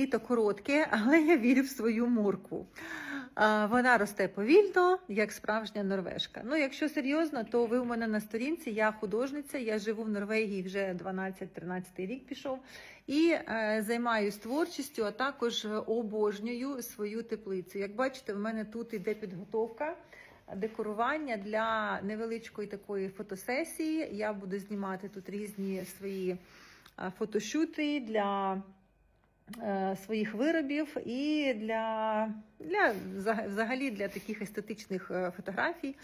літо коротке, але я вірю в свою моркву. Вона росте повільно, як справжня норвежка. Ну, якщо серйозно, то ви у мене на сторінці, я художниця, я живу в Норвегії вже 12-13 рік пішов і е, займаюся творчістю, а також обожнюю свою теплицю. Як бачите, в мене тут іде підготовка. Декорування для невеличкої такої фотосесії. Я буду знімати тут різні свої е, фотошути для своїх виробів і для, для взагалі для таких естетичних е, фотографій.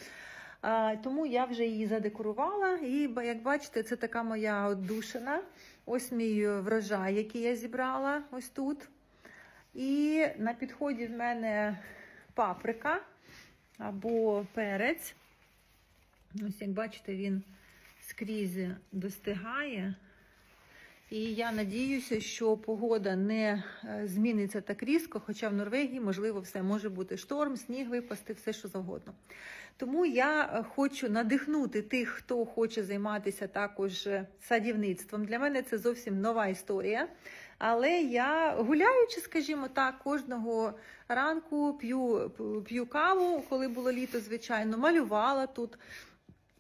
Е, Тому я вже її задекорувала. І як бачите, це така моя отдушина. Ось мій врожай, який я зібрала ось тут. І на підході в мене паприка або перець. Ось як бачите, він скрізь достигає. І я надіюся, що погода не е, зміниться так різко, хоча в Норвегії, можливо, все може бути шторм, сніг випасти, все що завгодно. Тому я е, хочу надихнути тих, хто хоче займатися також е, садівництвом. Для мене це зовсім нова історія. Але я гуляючи, скажімо так, кожного ранку п'ю, п'ю каву, коли було літо, звичайно, малювала тут.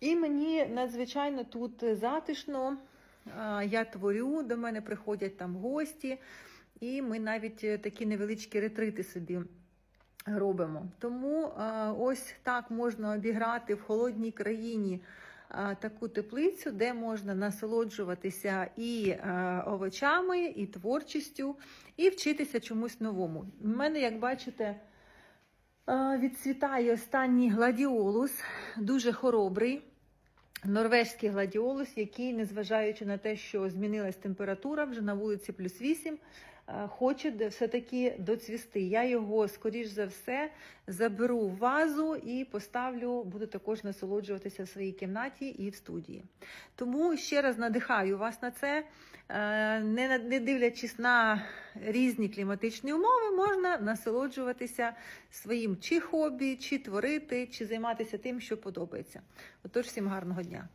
І мені надзвичайно тут затишно. Я творю, до мене приходять там гості, і ми навіть е, такі невеличкі ретрити собі робимо. Тому ось так можна обіграти в холодній країні таку теплицю, де можна насолоджуватися і овочами, і творчістю, і вчитися чомусь новому. У мене, як бачите, відцвітає останній гладіолус, дуже хоробрий. Норвезький гладіолус, який, незважаючи на те, що змінилась температура, вже на вулиці плюс 8, е, хоче все-таки доцвісти. Я його, скоріш за все, заберу в вазу і поставлю, буду також насолоджуватися в своїй кімнаті і в студії. Тому ще раз надихаю вас на це. Е, Не, дивлячись на різні кліматичні умови, можна насолоджуватися своїм чи хобі, чи творити, чи займатися тим, що подобається. Отож, всім гарного дня!